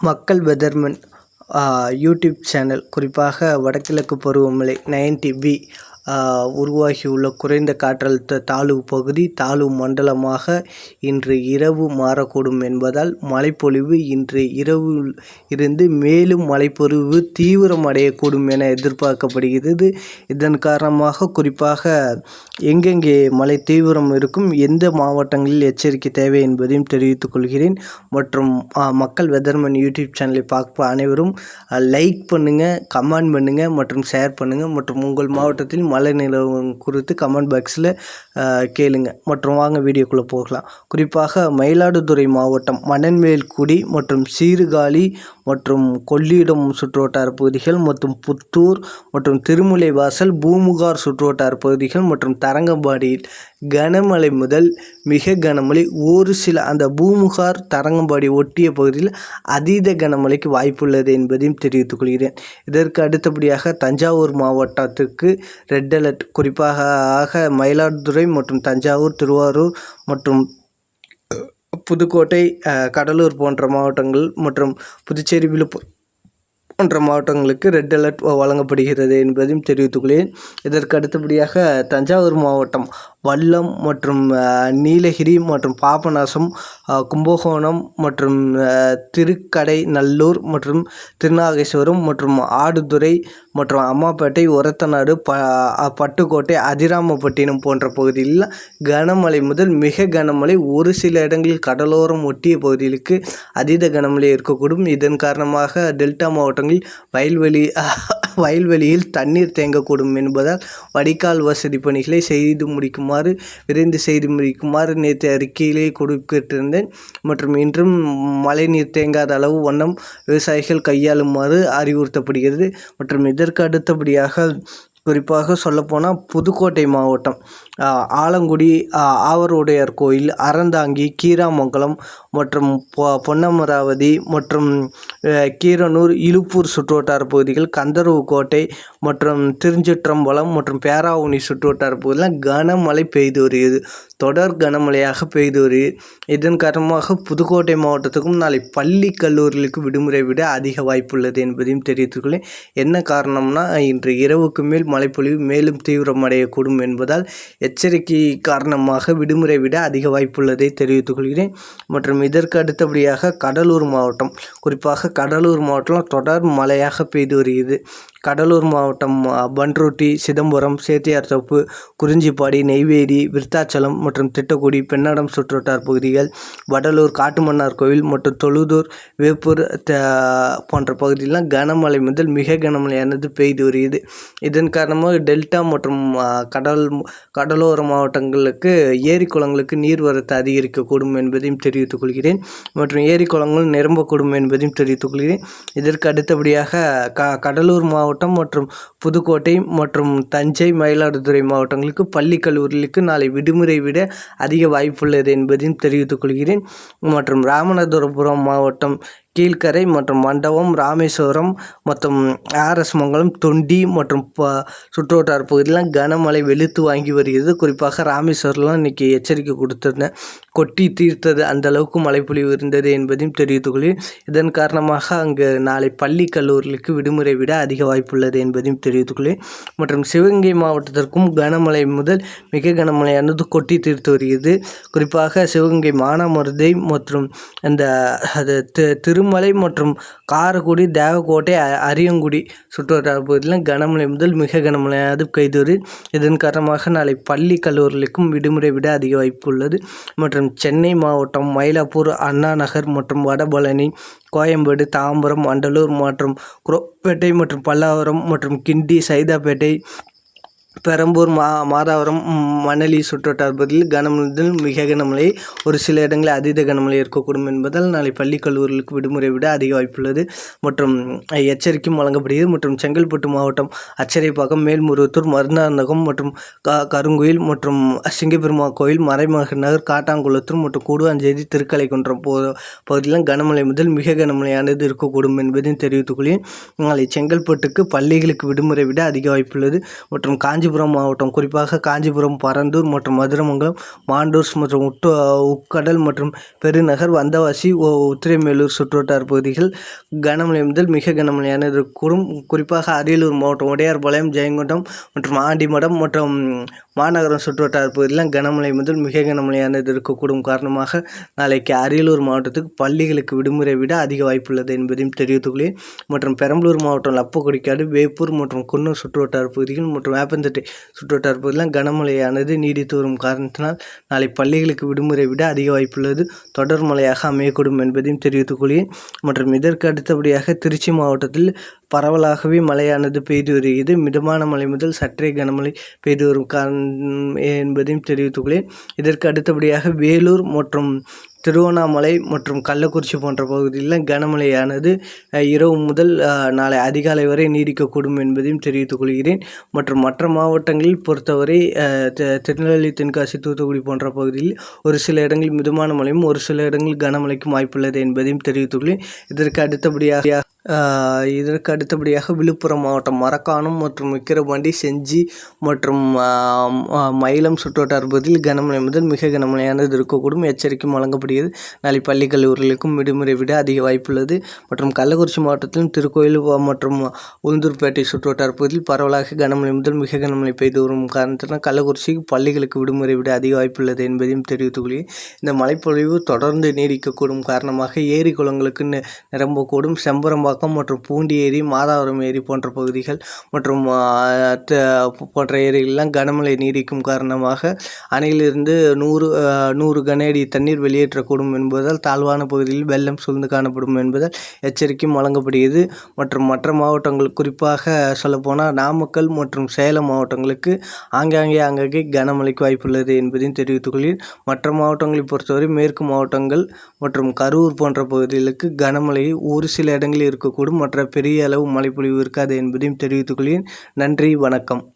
மக்கள் weatherman YouTube channel குறிப்பாக வடகிழக்கு பருவமழை நைன்டி பி உருவாகியுள்ள குறைந்த காற்றழுத்த தாழ்வு பகுதி தாழ்வு மண்டலமாக இன்று இரவு மாறக்கூடும் என்பதால் மழைப்பொழிவு இன்று இரவு இருந்து மேலும் மழைப்பொழிவு தீவிரமடையக்கூடும் என எதிர்பார்க்கப்படுகிறது. இதன் காரணமாக குறிப்பாக எங்கெங்கே மழை தீவிரம் இருக்கும் எந்த மாவட்டங்களில் எச்சரிக்கை தேவை என்பதையும் தெரிவித்துக் கொள்கிறேன். மற்றும் மக்கள் வெதர்மன் யூடியூப் சேனலை பார்ப்ப அனைவரும் லைக் பண்ணுங்கள் கமெண்ட் பண்ணுங்கள் மற்றும் ஷேர் பண்ணுங்கள் மற்றும் உங்கள் மாவட்டத்தில் மழை நிலவும் குறித்து கமெண்ட் பாக்ஸில் கேளுங்க. மற்றும் வாங்க வீடியோக்குள்ளே போகலாம். குறிப்பாக மயிலாடுதுறை மாவட்டம் மணன்மேல்குடி மற்றும் சீர்காழி மற்றும் கொள்ளிடம் சுற்றுவட்டார பகுதிகள் மற்றும் புத்தூர் மற்றும் திருமுலைவாசல் பூமுகார் சுற்றுவட்டார பகுதிகள் மற்றும் தரங்கம்பாடியில் கனமழை முதல் மிக கனமழை. ஒரு சில அந்த பூமுகார் தரங்கம்பாடி ஒட்டிய பகுதியில் அதீத கனமழைக்கு வாய்ப்புள்ளது என்பதையும் தெரிவித்துக் கொள்கிறேன். இதற்கு அடுத்தபடியாக தஞ்சாவூர் மாவட்டத்துக்கு ரெட் அலர்ட். குறிப்பாக ஆக மயிலாடுதுறை மற்றும் தஞ்சாவூர் திருவாரூர் மற்றும் புதுக்கோட்டை கடலூர் போன்ற மாவட்டங்கள் மற்றும் புதுச்சேரி விழுப்புரம் போன்ற மாவட்டங்களுக்கு ரெட் அலர்ட் வழங்கப்படுகிறது என்பதையும் தெரிவித்துக்கொள்கிறேன் இதற்கு அடுத்தபடியாக தஞ்சாவூர் மாவட்டம் வல்லம் மற்றும் நீலகிரி மற்றும் பாபநாசம் கும்பகோணம் மற்றும் திருக்கடை நல்லூர் மற்றும் திருநாகேஸ்வரம் மற்றும் ஆடுதுறை மற்றும் அம்மாப்பேட்டை ஒரத்தநாடு ப பட்டுக்கோட்டை அதிராமப்பட்டினம் போன்ற பகுதிகளில் கனமழை முதல் மிக கனமழை ஒரு சில இடங்களில் கடலோரம் ஒட்டிய பகுதிகளுக்கு அதீத கனமழை இருக்கக்கூடும். இதன் காரணமாக டெல்டா மாவட்டங்களில் வயல்வெளி வயல்வெளியில் தண்ணீர் தேங்கக்கூடும் என்பதால் வடிகால் வசதி பணிகளை செய்து முடிக்குமாறு விரைந்து செய்து முடிக்குமாறு நேற்று அறிக்கையிலே கொடுக்கிட்டிருந்தேன் மற்றும் இன்றும் மழைநீர் தேங்காத அளவு வண்ணம் விவசாயிகள் கையாளுமாறு அறிவுறுத்தப்படுகிறது. மற்றும் இதற்கு அடுத்தபடியாக குறிப்பாக சொல்லப்போனால் புதுக்கோட்டை மாவட்டம் ஆலங்குடி ஆவருடையார் கோயில் அறந்தாங்கி கீராமங்கலம் மற்றும் பொ பொன்னமராவதி மற்றும் கீரனூர் இலுப்பூர் சுற்றுவட்டார பகுதிகள் கந்தர்வு கோட்டை மற்றும் திருஞ்சிற்றம்பலம் மற்றும் பேராவூனி சுற்றுவட்டார பகுதியில் கனமழை பெய்து வருகிறது. தொடர் கனமழையாக பெய்து வருகிறது. இதன் காரணமாக புதுக்கோட்டை மாவட்டத்துக்கும் நாளை பள்ளி கல்லூரிகளுக்கு விடுமுறை விட அதிக வாய்ப்புள்ளது என்பதையும் தெரிவித்துக்கொள்ளேன் என்ன காரணம்னா இன்று இரவுக்கு மேல் மழைப்பொழிவு மேலும் தீவிரமடையக்கூடும் என்பதால் எச்சரிக்கை காரணமாக விடுமுறை விட அதிக வாய்ப்புள்ளதை தெரிவித்துக் கொள்கிறேன். மற்றும் இதற்கு அடுத்தபடியாக கடலூர் மாவட்டம் குறிப்பாக கடலூர் மாவட்டம் தொடர் மழையாக பெய்து வருகிறது. கடலூர் மாவட்டம் பன்ருட்டி சிதம்பரம் சேத்தியார் தொப்பு குறிஞ்சிப்பாடி நெய்வேலி விருத்தாச்சலம் மற்றும் திட்டக்குடி பெண்ணாடம் சுற்றுவட்டார் பகுதிகள் வடலூர் காட்டுமன்னார் கோவில் மற்றும் தொழுதூர் வேப்பூர் போன்ற பகுதியெல்லாம் கனமழை முதல் மிக கனமழையானது பெய்து வருகிறது. இதன் காரணமாக டெல்டா மற்றும் கடல் கடலோர மாவட்டங்களுக்கு ஏரி குளங்களுக்கு நீர்வரத்து அதிகரிக்கக்கூடும் என்பதையும் தெரிவித்துக் கொள்கிறேன். மற்றும் ஏரி குளங்கள் நிரம்பக்கூடும் என்பதையும் தெரிவித்துக் கொள்கிறேன். இதற்கு அடுத்தபடியாக க கடலூர் மாவட்டம் மற்றும் புதுக்கோட்டை மற்றும் தஞ்சை மயிலாடுதுறை மாவட்டங்களுக்கு பள்ளி கல்லூரிகளுக்கு நாளை விடுமுறை விட அதிக வாய்ப்புள்ளது என்பதையும் தெரிவித்துக் கொள்கிறேன். மற்றும் ராமநாதபுரம் மாவட்டம் கீழ்கரை மற்றும் மண்டபம் ராமேஸ்வரம் மற்றும் ஆர்எஸ் மங்கலம் தொண்டி மற்றும் ப சுற்றுவட்டார பகுதியெலாம் கனமழை வெளுத்து வாங்கி வருகிறது. குறிப்பாக ராமேஸ்வரம்லாம் இன்றைக்கி எச்சரிக்கை கொடுத்துருந்தேன் கொட்டி தீர்த்தது அந்த அளவுக்கு மழைப்பொழிவு இருந்தது என்பதையும் தெரிவித்துக் தெரிவித்துக்கொள்கிறேன் இதன் காரணமாக அங்கு நாளை பள்ளி கல்லூரிகளுக்கு விடுமுறை விட அதிக வாய்ப்புள்ளது என்பதையும் தெரிவித்துக் தெரிவித்துக்கொள்கிறேன் மற்றும் சிவகங்கை மாவட்டத்திற்கும் கனமழை முதல் மிக கனமழையானது கொட்டி தீர்த்து வருகிறது. குறிப்பாக சிவகங்கை மானாமருதை மற்றும் அந்த அது திரு திருமலை மற்றும் காரைக்குடி தேவக்கோட்டை அரியங்குடி சுற்றுவட்டார பகுதியில் கனமழை முதல் மிக கனமழையாவது பெய்து இதன் காரணமாக நாளை பள்ளி கல்லூரிகளுக்கும் விடுமுறை விட அதிக வாய்ப்பு உள்ளது. மற்றும் சென்னை மாவட்டம் மயிலாப்பூர் அண்ணா நகர் மற்றும் வடபழனி கோயம்பேடு தாம்பரம் வண்டலூர் மற்றும் குரோப்பேட்டை மற்றும் பல்லாவரம் மற்றும் கிண்டி சைதாப்பேட்டை பெரம்பூர் மா மாதாவரம் மணலி சுற்றுவட்டார பகுதியில் கனமழை மிக கனமழை ஒரு சில இடங்களில் அதீத கனமழை இருக்கக்கூடும் என்பதால் நாளை பள்ளி கல்லூரிகளுக்கு விடுமுறை விட அதிக வாய்ப்புள்ளது மற்றும் எச்சரிக்கையும் வழங்கப்படுகிறது. மற்றும் செங்கல்பட்டு மாவட்டம் அச்சரைப்பாக்கம் மேல்முருவத்தூர் மருந்தாந்தகம் மற்றும் க கருங்குயில் மற்றும் சிங்கப்பெருமா கோயில் மறைமக நகர் காட்டாங்குளத்தூர் மற்றும் கூடுவாஞ்சேரி திருக்கலைக்குன்றம் போ பகுதியில் கனமழை முதல் மிக கனமழையானது இருக்கக்கூடும் என்பதையும் தெரிவித்துக் கொள்கிறேன். நாளை செங்கல்பட்டுக்கு பள்ளிகளுக்கு விடுமுறை விட அதிக வாய்ப்புள்ளது மற்றும் காஞ்சிபுரம் காஞ்சிபுரம் மாவட்டம் குறிப்பாக காஞ்சிபுரம் பரந்தூர் மற்றும் மதுரமங்கலம் மாண்டூர்ஸ் மற்றும் உட்டு உட்கடல் மற்றும் பெருநகர் வந்தவாசி ஓ உத்திரைமேலூர் சுற்றுவட்டார பகுதிகள் கனமழை முதல் மிக கனமழையான இருக்கக்கூடும் குறிப்பாக அரியலூர் மாவட்டம் உடையார்பாளையம் ஜெயங்கொண்டம் மற்றும் ஆண்டிமடம் மற்றும் மாநகரம் சுற்றுவட்டார பகுதியில் கனமழை முதல் மிக கனமழையானது இருக்கக்கூடும் காரணமாக நாளைக்கு அரியலூர் மாவட்டத்துக்கு பள்ளிகளுக்கு விடுமுறை விட அதிக வாய்ப்புள்ளது என்பதையும் தெரிவித்துள்ளேன் மற்றும் பெரம்பலூர் மாவட்டம் லப்பக்குடிக்காடு வேப்பூர் மற்றும் குன்னூர் சுற்றுவட்டார பகுதிகள் மற்றும் வேப்பந்தட்டை சுற்றுவட்டார பகுதியில் கனமழையானது நீடித்து வரும் காரணத்தினால் நாளை பள்ளிகளுக்கு விடுமுறை விட அதிக வாய்ப்புள்ளது. தொடர் மழையாக அமையக்கூடும் என்பதையும் தெரிவித்துக் கொள்கிறேன். மற்றும் இதற்கு அடுத்தபடியாக திருச்சி மாவட்டத்தில் பரவலாகவே மழையானது பெய்து வருகிறது. மிதமான மழை முதல் சற்றே கனமழை பெய்து வரும் காரணம் என்பதையும் தெரிவித்துக் கொள்கிறேன். இதற்கு அடுத்தபடியாக வேலூர் மற்றும் திருவண்ணாமலை மற்றும் கள்ளக்குறிச்சி போன்ற பகுதிகளில் கனமழையானது இரவு முதல் நாளை அதிகாலை வரை நீடிக்கக்கூடும் என்பதையும் தெரிவித்துக் கொள்கிறேன். மற்றும் மற்ற மாவட்டங்களில் பொறுத்தவரை திருநெல்வேலி தென்காசி தூத்துக்குடி போன்ற பகுதியில் ஒரு சில இடங்களில் மிதமான மழையும் ஒரு சில இடங்களில் கனமழைக்கும் வாய்ப்புள்ளது என்பதையும் தெரிவித்துள்ளேன் இதற்கு அடுத்தபடியாக இதற்கு அடுத்தபடியாக விழுப்புரம் மாவட்டம் மரக்காணம் மற்றும் விக்கிரவாண்டி செஞ்சி மற்றும் மயிலம் சுற்றுவட்டார பகுதியில் கனமழை முதல் மிக கனமழையானது இருக்கக்கூடும். எச்சரிக்கையும் வழங்கப்படுகிறது. நாளை பள்ளி கல்லூரிகளுக்கும் விடுமுறை விட அதிக வாய்ப்புள்ளது மற்றும் கள்ளக்குறிச்சி மாவட்டத்திலும் திருக்கோயில் மற்றும் உளுந்தூர்பேட்டை சுற்றுவட்டார பகுதியில் பரவலாக கனமழை முதல் மிக கனமழை பெய்து வரும் காரணத்தினால் கள்ளக்குறிச்சி பள்ளிகளுக்கு விடுமுறை விட அதிக வாய்ப்புள்ளது என்பதையும் தெரிவித்துக் கொள்கிறேன் இந்த மழைப்பொழிவு தொடர்ந்து நீடிக்கக்கூடும் காரணமாக ஏரி குளங்களுக்கு நிரம்பக்கூடும். செம்பரம்பாக்கம் மற்றும் பூண்டி ஏரி மாதாவரம் ஏரி போன்ற பகுதிகள் மற்றும் போன்ற ஏரிகள்லாம் கனமழை நீடிக்கும் காரணமாக அணையிலிருந்து நூறு நூறு கன அடி தண்ணீர் வெளியேற்றக்கூடும் என்பதால் தாழ்வான பகுதியில் வெள்ளம் சூழ்ந்து காணப்படும் என்பதால் எச்சரிக்கையும் வழங்கப்படுகிறது. மற்றும் மற்ற மாவட்டங்கள் குறிப்பாக சொல்லப்போனால் நாமக்கல் மற்றும் சேலம் மாவட்டங்களுக்கு ஆங்காங்கே ஆங்காங்கே கனமழைக்கு வாய்ப்புள்ளது என்பதையும் தெரிவித்துக் கொள்கிறேன். மற்ற மாவட்டங்களை பொறுத்தவரை மேற்கு மாவட்டங்கள் மற்றும் கரூர் போன்ற பகுதிகளுக்கு கனமழை ஒரு சில இடங்களில் இருக்கும். இருக்கக்கூடும் மற்ற பெரிய அளவு மழைப்பொழிவு இருக்காது என்பதையும் தெரிவித்துக் கொள்கிறேன். நன்றி வணக்கம்.